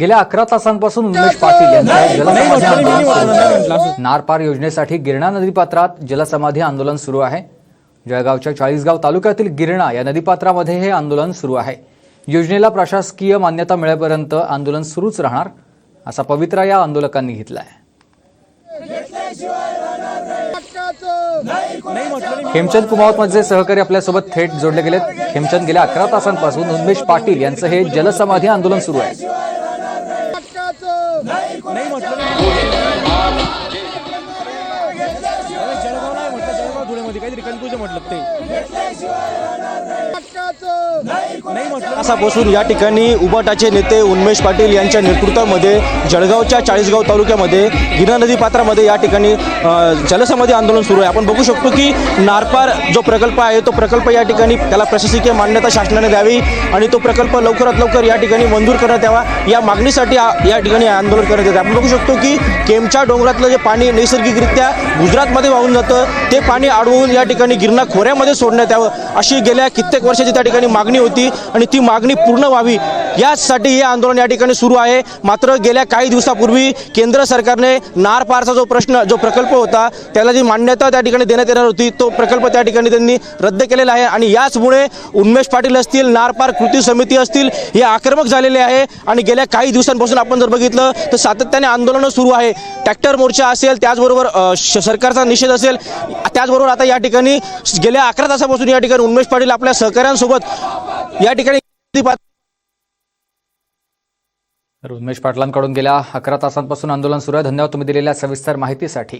गेल्या अकरा तासांपासून उमेश पाटील जलसमाधी. नारपार योजनेसाठी गिरणा नदीपात्रात जलसमाधी आंदोलन सुरू आहे. जळगावच्या चाळीसगाव तालुक्यातील गिरणा या नदीपात्रामध्ये हे आंदोलन सुरू आहे. योजनेला प्रशासकीय मान्यता मिळेपर्यंत आंदोलन सुरूच राहणार असा पवित्रा या आंदोलकांनी घेतला आहे हेमचंद कुमावत माझे सहकारी आपल्यासोबत थेट जोडले गेलेत. हेमचंद गेल्या अकरा तासांपासून उन्मेश पाटील यांचं हे जलसमाधी आंदोलन सुरू आहे. नाही म्हटलं धुळ्यामध्ये काहीतरी कन्फ्युजन म्हटलं ते. नाही म्हटलं. तासापासून या ठिकाणी उबाटाचे नेते उन्मेष पाटील यांच्या नेतृत्वामध्ये जळगावच्या चाळीसगाव तालुक्यामध्ये गिरणा नदी पात्रामध्ये या ठिकाणी जलसमाधी आंदोलन सुरू आहे. आपण बघू शकतो की नारपार जो प्रकल्प आहे तो प्रकल्प या ठिकाणी त्याला प्रशासकीय मान्यता शासनाने द्यावी आणि तो प्रकल्प लवकरात लवकर या ठिकाणी मंजूर करण्यात यावा. या मागणीसाठी या ठिकाणी आंदोलन करण्यात येते. आपण बघू शकतो की केमच्या डोंगरातलं जे पाणी नैसर्गिकरित्या गुजरातमध्ये वाहून जातं ते पाणी अडवून या ठिकाणी गिरणा खोऱ्यामध्ये सोडण्यात यावं अशी गेल्या कित्येक वर्षाची त्या ठिकाणी मागणी होती आणि ती मागणी पूर्ण व्हावी यासाठी हे आंदोलन या ठिकाणी सुरू आहे. मात्र गेल्या काही दिवसापूर्वी केंद्र सरकारने नारपारचा जो प्रश्न जो प्रकल्प होता त्याला जी मान्यता त्या ठिकाणी देण्यात येणार होती तो प्रकल्प त्या ठिकाणी त्यांनी रद्द केलेला आहे आणि याचमुळे उन्मेष पाटील असतील नारपार कृती समिती असतील हे आक्रमक झालेले आहे आणि गेल्या काही दिवसांपासून आपण जर बघितलं तर सातत्याने आंदोलनं सुरू आहे. ट्रॅक्टर मोर्चा असेल त्याचबरोबर सरकारचा निषेध असेल त्याचबरोबर आता या ठिकाणी गेल्या अकरा तासापासून या ठिकाणी उन्मेश पाटील आपल्या सहकाऱ्यांसोबत या ठिकाणी उन्मेश पाटलांकडून गेल्या अकरा तासांपासून आंदोलन सुरू आहे. धन्यवाद तुम्ही दिलेल्या सविस्तर माहितीसाठी.